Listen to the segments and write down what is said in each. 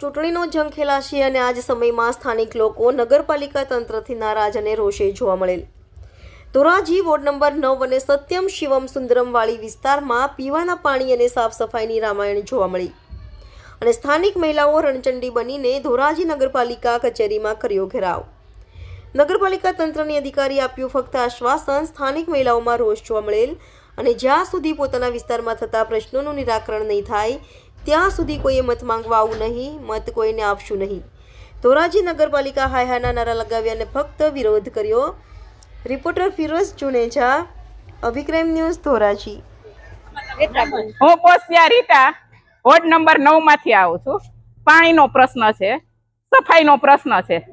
ચૂંટણીનો જંગ ખેલાશે અને આજ સમયમાં સ્થાનિક લોકો રોષે જોવા મળેલ. ધોરાજી વોર્ડ નંબર નવ અને સત્યમ શિવમ સુંદરમ વાળી વિસ્તારમાં પીવાના પાણી અને સાફ સફાઈની રામાયણ જોવા મળી. અને સ્થાનિક મહિલાઓ રણચંડી બનીને ધોરાજી નગરપાલિકા કચેરીમાં કર્યો ઘેરાવ. નગરપાલિકા તંત્રની અધિકારી આપ્યું ફક્ત આશ્વાસન, સ્થાનિક મહિલાઓમાં રોષ જોવા મળેલ અને જ્યાં સુધી પોતાના વિસ્તારમાં થતા પ્રશ્નોનું નિરાકરણ નહીં થાય, ત્યાં સુધી કોઈએ મત માંગવા આવવું નહીં, મત કોઈને આપશું નહીં. ધોરાજી નગરપાલિકા હાયહાના નારા લગાવ્યા અને ફક્ત વિરોધ કર્યો. Reporter Firoz Juneja, Abhikram news, Dhoraji. હું પોસ્યા રીટા વોર્ડ નંબર નવમાંથી આવું છું. પાણીનો પ્રશ્ન છે, સફાઈનો પ્રશ્ન છે.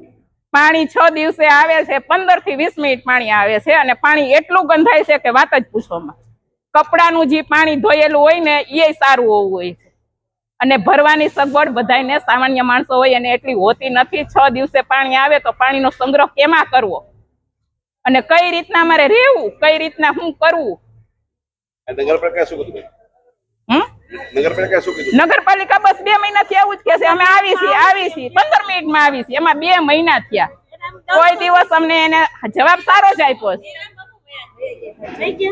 પાણી છ દિવસે આવે છે પંદરથી વીસ મિનિટ પાણી આવે છે અને પાણી એટલું ગંધાય છે કે વાત જ પૂછવામાં કપડાનું જે પાણી ધોયેલું હોય ને એ સારું હોવું હોય છે. અને ભરવાની સગવડ બધાને સામાન્ય માણસો હોય અને એટલી હોતી નથી. છ દિવસે પાણી આવે તો પાણીનો સંગ્રહ કેમાં કરવો? અને કઈ રીતના અમારે રહેવું? કઈ રીતના શું કરવું? નગરપાલિકા શું કીધું બસ બે મહિનાથી આવું જ છે અમે આવી છીએ આવી છીએ. પંદર મિનિટમાં આવી છીએ. એમાં બે મહિના થયા. કોઈ દિવસ અમને એને જવાબ સારો જ આપ્યો